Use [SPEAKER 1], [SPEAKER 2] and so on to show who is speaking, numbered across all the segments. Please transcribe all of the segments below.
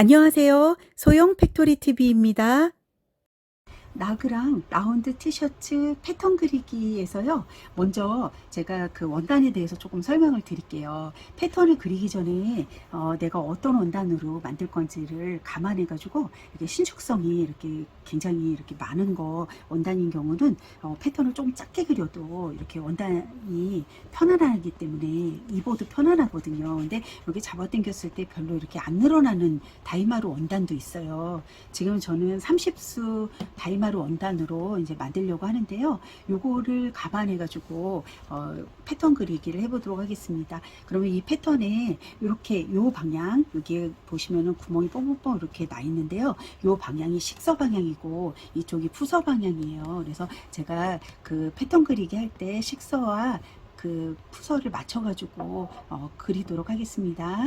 [SPEAKER 1] 안녕하세요. 소영 팩토리 TV입니다.
[SPEAKER 2] 나그랑 라운드 티셔츠 패턴 그리기에서요. 먼저 제가 그 원단에 대해서 조금 설명을 드릴게요. 패턴을 그리기 전에 어, 내가 어떤 원단으로 만들 건지를 감안해 가지고 이렇게 신축성이 이렇게 굉장히 이렇게 많은 거 원단인 경우는 어, 패턴을 좀 작게 그려도 이렇게 원단이 편안하기 때문에 입어도 편안하거든요. 근데 여기 잡아당겼을 때 별로 이렇게 안 늘어나는 다이마루 원단도 있어요. 지금 저는 30수 다이마루 원단으로 이제 만들려고 하는데요. 요거를 감안해가지고 어, 패턴 그리기를 해보도록 하겠습니다. 그러면 이 패턴에 이렇게 요 방향 여기 보시면은 구멍이 뻥뻥뻥 이렇게 나 있는데요. 요 방향이 식서 방향이고 이쪽이 푸서 방향이에요. 그래서 제가 그 패턴 그리기 할 때 식서와 그 푸서를 맞춰가지고 어, 그리도록 하겠습니다.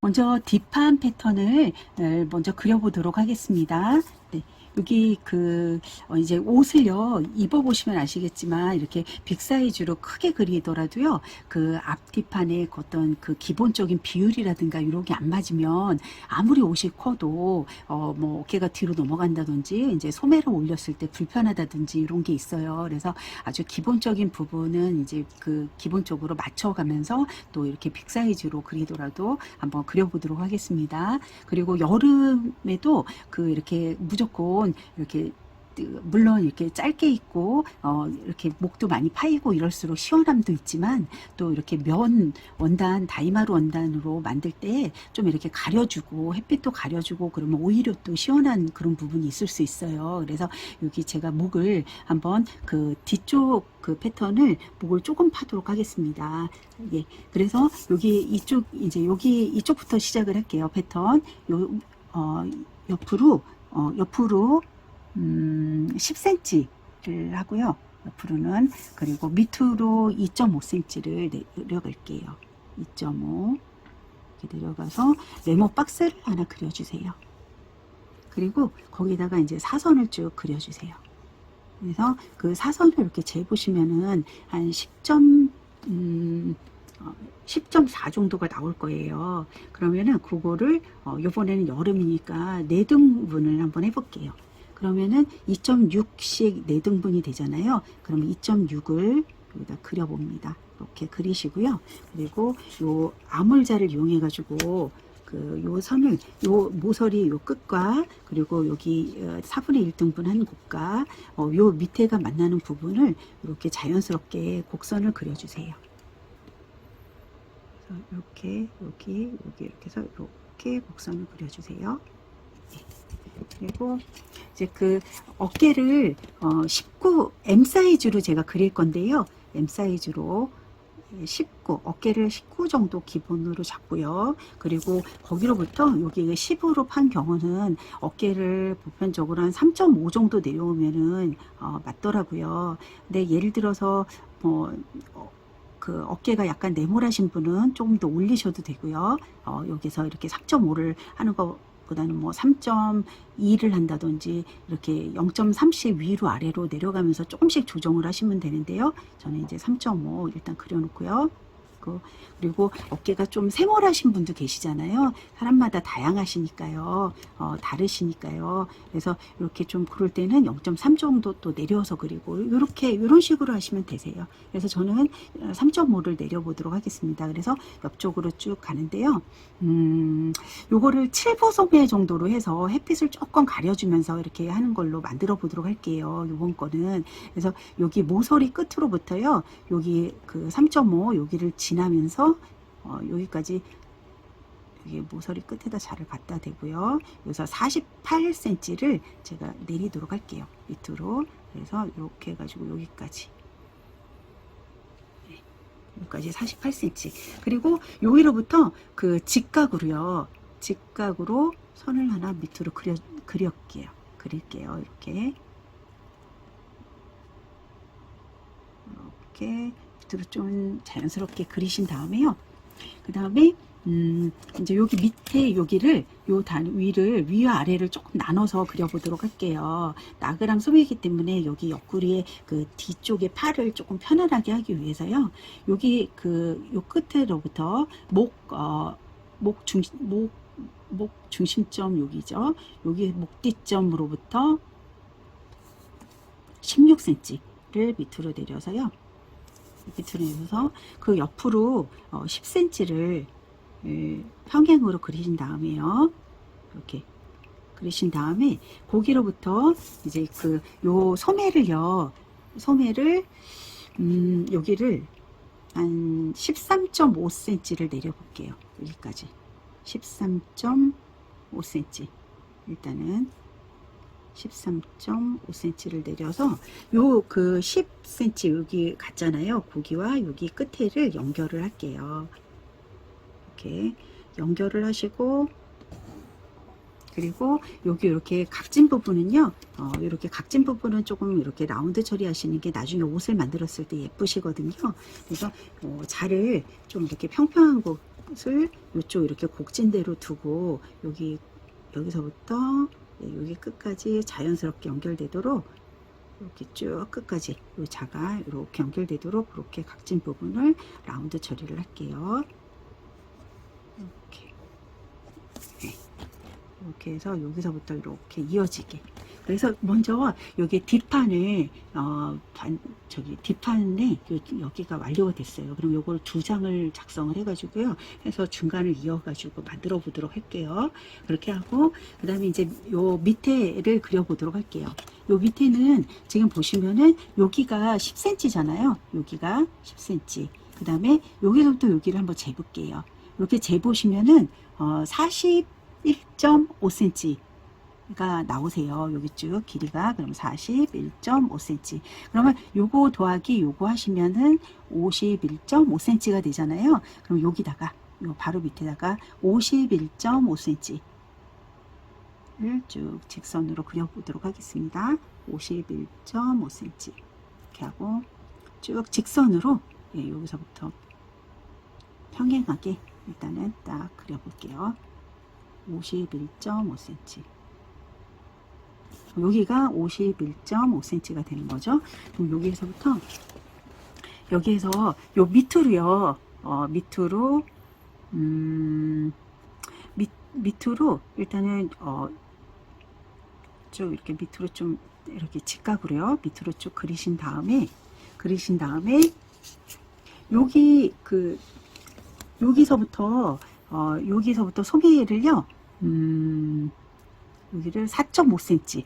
[SPEAKER 2] 먼저 딥한 패턴을 어, 먼저 그려보도록 하겠습니다. 네, 여기 그 어, 이제 옷을요 입어보시면 아시겠지만 이렇게 빅 사이즈로 크게 그리더라도요 그 앞뒤판의 그 어떤 그 기본적인 비율이라든가 이런 게 안 맞으면 아무리 옷이 커도 어 뭐 어깨가 뒤로 넘어간다든지 이제 소매를 올렸을 때 불편하다든지 이런 게 있어요. 그래서 아주 기본적인 부분은 이제 그 기본적으로 맞춰가면서 또 이렇게 빅 사이즈로 그리더라도 한번 그려보도록 하겠습니다. 그리고 여름에도 그 이렇게 무조건 이렇게 그 물론 이렇게 짧게 입고 어 이렇게 목도 많이 파이고 이럴수록 시원함도 있지만 또 이렇게 면 원단 다이마루 원단으로 만들 때 좀 이렇게 가려주고 햇빛도 가려주고 그러면 오히려 또 시원한 그런 부분이 있을 수 있어요. 그래서 여기 제가 목을 한번 그 뒤쪽 그 패턴을 목을 조금 파도록 하겠습니다. 예. 그래서 여기 이쪽 이제 여기 이쪽부터 시작을 할게요. 패턴 요 어, 옆으로 어, 옆으로 음, 10cm를 하고요. 옆으로는 그리고 밑으로 2.5cm를 내려갈게요. 2.5 이렇게 내려가서 네모 박스를 하나 그려주세요. 그리고 거기다가 이제 사선을 쭉 그려주세요. 그래서 그 사선을 이렇게 재보시면은 한 10. 음, 어, 10.4 정도가 나올 거예요. 그러면은 그거를 어, 이번에는 여름이니까 네 등분을 한번 해볼게요. 그러면은 2.6씩 네 등분이 되잖아요. 그러면 2.6을 여기다 그려봅니다. 이렇게 그리시고요. 그리고 요 아물자를 이용해 가지고 그 요 선을 요 모서리 요 끝과 그리고 여기 어, 4분의 1등분 한 곳과 어, 요 밑에가 만나는 부분을 이렇게 자연스럽게 곡선을 그려주세요. 이렇게 여기 여기 이렇게 해서 이렇게 곡선을 그려주세요. 네. 그리고 이제 그 어깨를 어, 19 M 사이즈로 제가 그릴 건데요. M 사이즈로 19 어깨를 19 정도 기본으로 잡고요. 그리고 거기로부터 여기 10으로 판 경우는 어깨를 보편적으로 한 3.5 정도 내려오면은 어, 맞더라고요. 근데 예를 들어서 뭐 어, 그 어깨가 약간 네모라신 분은 조금 더 올리셔도 되고요. 어, 여기서 이렇게 3.5를 하는 것보다는 뭐 3.2를 한다든지 이렇게 0.30 위로 아래로 내려가면서 조금씩 조정을 하시면 되는데요. 저는 이제 3.5 일단 그려놓고요. 그- 그리고 어깨가 좀 세멀하신 분도 계시잖아요. 사람마다 다양하시니까요. 어, 다르시니까요. 그래서 이렇게 좀 그럴 때는 0.3 정도 또 내려서 그리고 이렇게 이런 식으로 하시면 되세요. 그래서 저는 3.5를 내려보도록 하겠습니다. 그래서 옆쪽으로 쭉 가는데요. 음, 요거를 7보 소매 정도로 해서 햇빛을 조금 가려주면서 이렇게 하는 걸로 만들어 보도록 할게요. 요번 거는. 그래서 여기 모서리 끝으로부터요. 여기 그 3.5 여기를 지나면서 어, 여기까지 여기 모서리 끝에다 자를 갖다 대고요. 여기서 48cm를 제가 내리도록 할게요. 밑으로. 그래서 이렇게 해가지고 여기까지. 네, 여기까지 48cm. 그리고 여기로부터 그 직각으로요. 직각으로 선을 하나 밑으로 그려, 그릴게요. 그릴게요. 이렇게. 이렇게 밑으로 좀 자연스럽게 그리신 다음에요. 그 다음에 음, 이제 여기 밑에 여기를 요 단 위를 위와 아래를 조금 나눠서 그려보도록 할게요. 나그랑 소매이기 때문에 여기 옆구리에 그 뒤쪽에 팔을 조금 편안하게 하기 위해서요. 여기 그 요 끝으로부터 목, 어, 목 중, 목목 중심점 여기죠. 여기 목 뒤점으로부터 16cm를 밑으로 내려서요. 밑으로 내려서 그 옆으로 10cm를 평행으로 그리신 다음에요. 이렇게 그리신 다음에 거기로부터 이제 그 요 소매를요. 소매를 음, 여기를 한 13.5cm를 내려볼게요. 여기까지. 13.5cm. 일단은 13.5cm를 내려서 요 그 10cm 여기 갔잖아요. 고기와 여기 끝에를 연결을 할게요. 이렇게 연결을 하시고 그리고 여기 이렇게 각진 부분은요, 어, 이렇게 각진 부분은 조금 이렇게 라운드 처리하시는 게 나중에 옷을 만들었을 때 예쁘시거든요. 그래서 어, 자를 좀 이렇게 평평한 곳을 이쪽 이렇게 곡진대로 두고 여기 여기서부터 네, 여기 끝까지 자연스럽게 연결되도록 이렇게 쭉 끝까지 이 자가 이렇게 연결되도록 그렇게 각진 부분을 라운드 처리를 할게요. 이렇게. 네. 이렇게 해서 여기서부터 이렇게 이어지게. 그래서 먼저 여기 뒷판을 어, 반, 저기 뒷판에 요- 여기가 완료가 됐어요. 그럼 요걸 두 장을 작성을 해가지고요. 해서 중간을 이어가지고 만들어 보도록 할게요. 그렇게 하고 그 다음에 이제 요 밑에를 그려보도록 할게요. 요 밑에는 지금 보시면은 여기가 10cm잖아요. 여기가 10cm. 그 다음에 여기서부터 여기를 한번 재볼게요. 이렇게 재보시면은 어, 41.5cm 가 나오세요. 여기 쭉 길이가 그럼 41.5cm. 그러면 요거 더하기 요거 하시면은 51.5cm가 되잖아요. 그럼 여기다가 요 바로 밑에다가 51.5cm 를 쭉 직선으로 그려보도록 하겠습니다. 51.5cm 이렇게 하고 쭉 직선으로 예, 여기서부터 평행하게 일단은 딱 그려볼게요. 51.5cm. 여기가 51.5cm가 되는 거죠. 그럼 여기에서부터 여기에서 요 밑으로요. 어, 밑으로 음, 밑, 밑으로 일단은 어, 쭉 이렇게 밑으로 좀 이렇게 직각으로요. 밑으로 쭉 그리신 다음에 그리신 다음에 여기 그 여기서부터 어, 여기서부터 소매를요, 음, 여기를 4.5cm,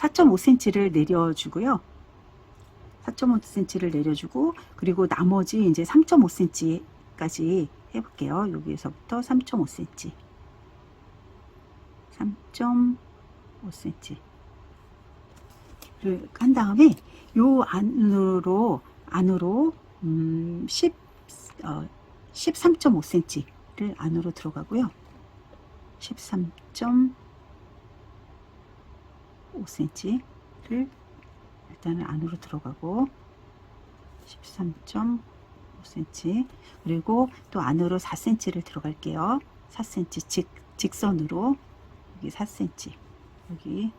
[SPEAKER 2] 4.5cm를 내려주고요. 4.5cm를 내려주고, 그리고 나머지 이제 3.5cm까지 해볼게요. 여기에서부터 3.5cm. 3.5cm. 를한 다음에 요 안으로, 안으로, 음, 10, 어, 13.5cm를 안으로 들어가고요. 13.5cm 를 일단은 안으로 들어가고 13.5cm 그리고 또 안으로 4cm를 들어갈게요. 4cm 직, 직선으로 여기 4cm 여기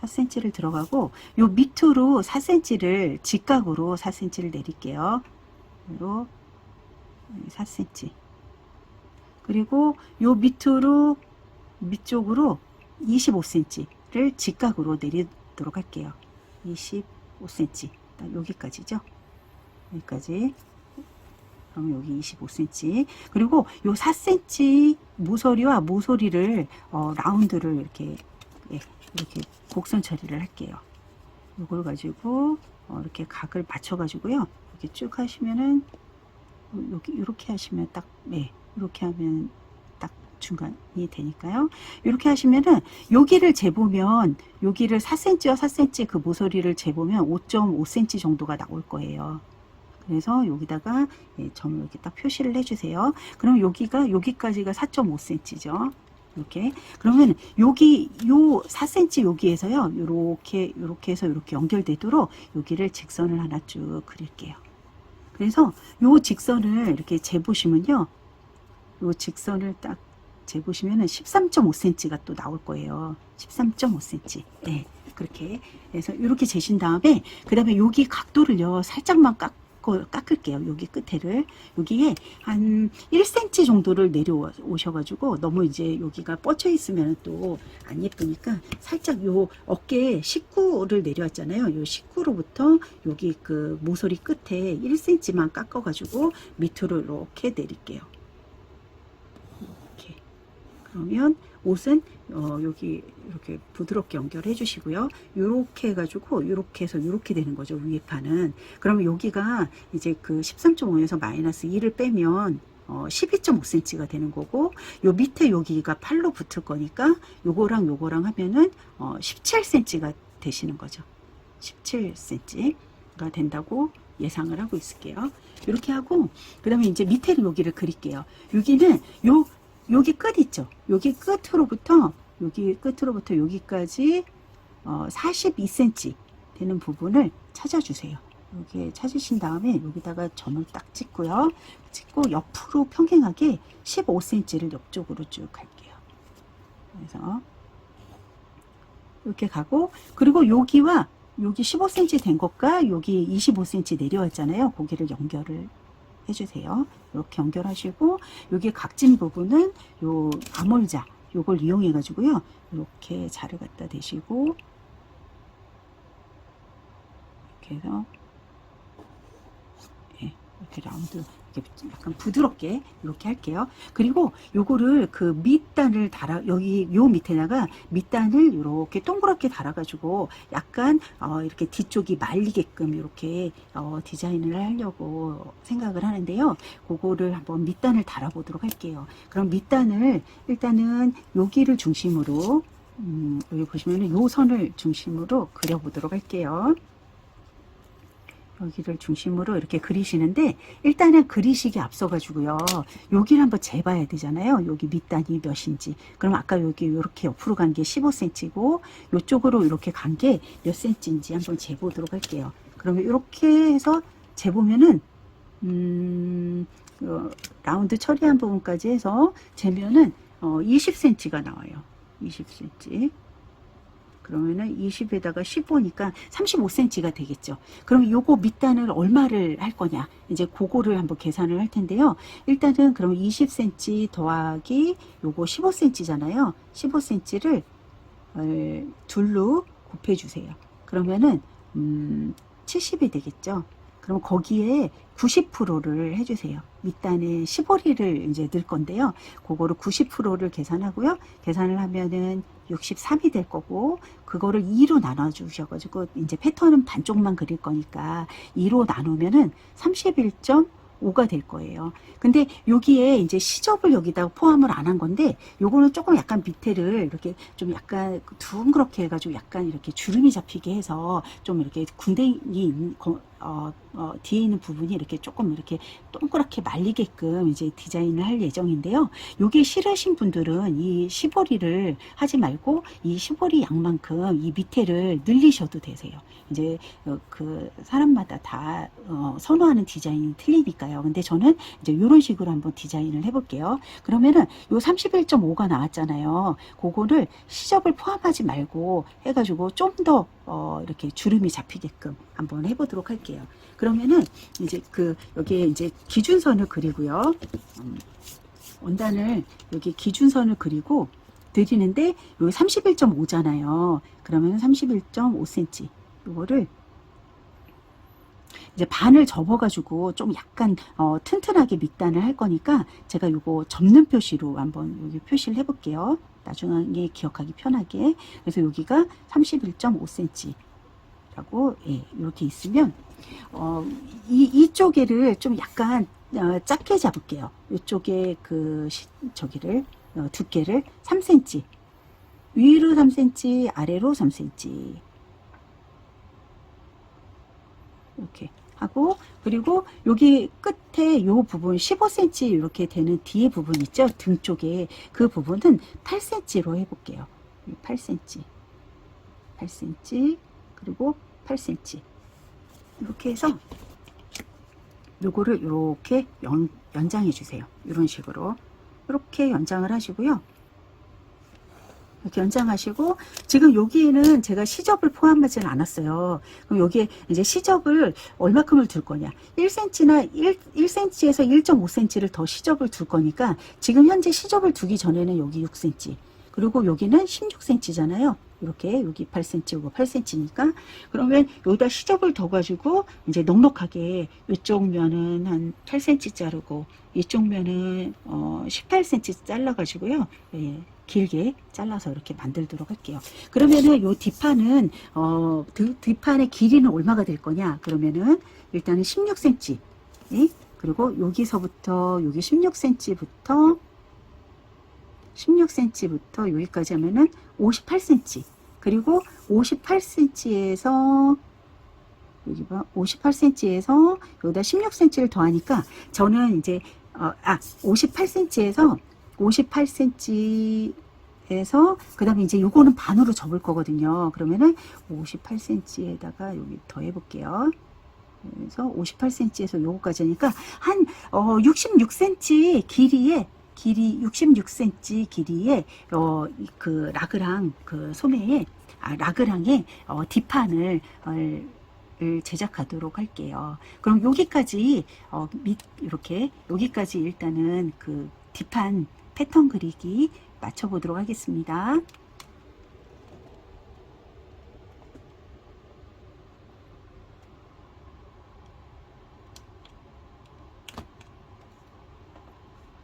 [SPEAKER 2] 4cm를 들어가고 요 밑으로 4cm를 직각으로 4cm를 내릴게요. 요 4cm. 그리고 요 밑으로 밑쪽으로 25cm 를 직각으로 내리도록 할게요. 25cm. 일단 여기까지죠. 여기까지. 그럼 여기 25cm. 그리고 요 4cm 모서리와 모서리를 어, 라운드를 이렇게 예, 이렇게 곡선 처리를 할게요. 이걸 가지고 어, 이렇게 각을 맞춰 가지고요. 이렇게 쭉 하시면은 여기 이렇게 하시면 딱 네, 이렇게 하면 딱 중간이 되니까요. 이렇게 하시면은 여기를 재보면 여기를 4cm와 4cm 그 모서리를 재보면 5.5cm 정도가 나올 거예요. 그래서 여기다가 예, 점을 이렇게 딱 표시를 해주세요. 그럼 여기가 여기까지가 4.5cm죠. 이렇게 그러면 여기 요 4cm 여기에서요 요렇게 요렇게 해서 이렇게 연결되도록 여기를 직선을 하나 쭉 그릴게요 그래서 요 직선을 이렇게 재보시면요 요 직선을 딱 재보시면은 13.5cm가 또 나올 거예요 13.5cm 네 그렇게 해서 이렇게 재신 다음에 그 다음에 여기 각도를요 살짝만 깎 깎을게요. 여기 끝에를. 여기에 한 1cm 정도를 내려오셔가지고 너무 이제 여기가 뻗쳐 있으면 또 안 예쁘니까 살짝 요 어깨 식구를 내려왔잖아요. 요 식구로부터 여기 그 모서리 끝에 1cm만 깎아가지고 밑으로 이렇게 내릴게요. 이렇게. 그러면 옷은 어, 여기 이렇게 부드럽게 연결해 주시고요. 요렇게 해가지고 요렇게 해서 요렇게 되는 거죠. 위에 판은. 그러면 여기가 이제 그 13.5에서 마이너스 2를 빼면 어, 12.5cm가 되는 거고 요 밑에 여기가 팔로 붙을 거니까 요거랑 요거랑 하면은 어, 17cm가 되시는 거죠. 17cm가 된다고 예상을 하고 있을게요. 이렇게 하고 그 다음에 이제 밑에를 여기를 그릴게요. 여기는 요 여기 끝 있죠. 여기 끝으로부터 여기 끝으로부터 여기까지 어, 42cm 되는 부분을 찾아주세요. 여기 찾으신 다음에 여기다가 점을 딱 찍고요. 찍고 옆으로 평행하게 15cm를 옆쪽으로 쭉 갈게요. 그래서 이렇게 가고 그리고 여기와 여기 15cm 된 것과 여기 25cm 내려왔잖아요. 고기를 연결을 해주세요. 이렇게 연결하시고 여기 각진 부분은 요 암홀자 요걸 이용해 가지고요. 이렇게 자를 갖다 대시고 이렇게 해서 예, 이렇게 라운드 이렇게 약간 부드럽게 이렇게 할게요. 그리고 요거를 그 밑단을 달아 여기 요 밑에다가 밑단을 이렇게 동그랗게 달아가지고 약간 어, 이렇게 뒤쪽이 말리게끔 이렇게 어, 디자인을 하려고 생각을 하는데요. 그거를 한번 밑단을 달아보도록 할게요. 그럼 밑단을 일단은 여기를 중심으로 음, 여기 보시면은 요 선을 중심으로 그려보도록 할게요. 여기를 중심으로 이렇게 그리시는데 일단은 그리시기 앞서가지고요. 여기를 한번 재봐야 되잖아요. 여기 밑단이 몇인지. 그럼 아까 여기 이렇게 옆으로 간 게 15cm고 이쪽으로 이렇게 간 게 몇 cm인지 한번 재보도록 할게요. 그러면 이렇게 해서 재보면은 음, 어, 라운드 처리한 부분까지 해서 재면은 어, 20cm가 나와요. 20cm. 그러면은 20에다가 15니까 35cm가 되겠죠. 그럼 요거 밑단을 얼마를 할 거냐? 이제 그거를 한번 계산을 할 텐데요. 일단은 그럼 20cm 더하기 요거 15cm잖아요. 15cm를 어, 둘로 곱해 주세요. 그러면은 음, 70이 되겠죠. 그럼 거기에 90%를 해주세요. 밑단에 15리를 이제 넣을 건데요. 그거를 90%를 계산하고요. 계산을 하면은 63이 될 거고, 그거를 2로 나눠 주셔가지고, 이제 패턴은 반쪽만 그릴 거니까, 2로 나누면은 31.5가 될 거예요. 근데 여기에 이제 시접을 여기다가 포함을 안 한 건데, 요거는 조금 약간 밑에를 이렇게 좀 약간 둥그렇게 해가지고 약간 이렇게 주름이 잡히게 해서 좀 이렇게 군댕이 어, 어, 뒤에 있는 부분이 이렇게 조금 이렇게 동그랗게 말리게끔 이제 디자인을 할 예정인데요. 요게 싫으신 분들은 이 시보리를 하지 말고 이 시보리 양만큼 이 밑에를 늘리셔도 되세요. 이제 어, 그 사람마다 다 어, 선호하는 디자인이 틀리니까요. 근데 저는 이제 이런 식으로 한번 디자인을 해볼게요. 그러면은 요 31.5가 나왔잖아요. 그거를 시접을 포함하지 말고 해가지고 좀더 어, 이렇게 주름이 잡히게끔 한번 해보도록 할게요. 그러면은 이제 그 여기에 이제 기준선을 그리고요. 음, 원단을 여기 기준선을 그리고 드리는데 여기 31.5잖아요. 그러면 31.5cm 이거를 이제 반을 접어가지고 좀 약간 어, 튼튼하게 밑단을 할 거니까 제가 요거 접는 표시로 한번 여기 표시를 해볼게요. 나중에 기억하기 편하게. 그래서 여기가 31.5cm. 라고 예, 이렇게 있으면 어, 이 이쪽에를 좀 약간 어, 작게 잡을게요. 이쪽에 그 시, 저기를 어, 두께를 3cm 위로 3cm 아래로 3cm 이렇게 하고 그리고 여기 끝에 요 부분 15cm 이렇게 되는 뒤에 부분 있죠? 등 쪽에. 그 부분은 8cm로 해볼게요. 8cm 8cm 그리고 8cm 이렇게 해서 요거를 이렇게 연, 연장해 주세요. 이런 식으로. 이렇게 연장을 하시고요 이렇게 연장하시고 지금 여기에는 제가 시접을 포함하지는 않았어요. 그럼 여기에 이제 시접을 얼마큼을 둘 거냐? 1cm나 1, 1cm에서 1.5cm를 더 시접을 둘 거니까 지금 현재 시접을 두기 전에는 여기 6cm 그리고 여기는 16cm잖아요. 이렇게 여기 8cm, 이거 8cm니까 그러면 여기다 시접을 더 가지고 이제 넉넉하게 이쪽 면은 한 8cm 자르고 이쪽 면은 어 18cm 잘라 가지고요. 예, 길게 잘라서 이렇게 만들도록 할게요. 그러면은 요 뒷판은 어 뒷- 뒷판의 길이는 얼마가 될 거냐? 그러면은 일단은 16cm. 예? 그리고 여기서부터 여기 16cm부터 16cm부터 여기까지 하면은 58cm. 그리고 58cm에서 여기 봐 58cm에서 여기다 16cm를 더하니까 저는 이제 어, 아 58cm에서 58cm 에서 그 다음에 이제 요거는 반으로 접을 거거든요. 그러면은 58cm에다가 여기 더해 볼게요. 그래서 58cm에서 요거까지 하니까 한 어, 66cm 길이에 길이 66cm 길이의 어, 이그 라그랑 그 소매에 아, 라그랑의 어, 뒷판을 제작하도록 할게요. 그럼 여기까지 어, 밑 이렇게 여기까지 일단은 그 뒷판 패턴 그리기 맞춰보도록 하겠습니다.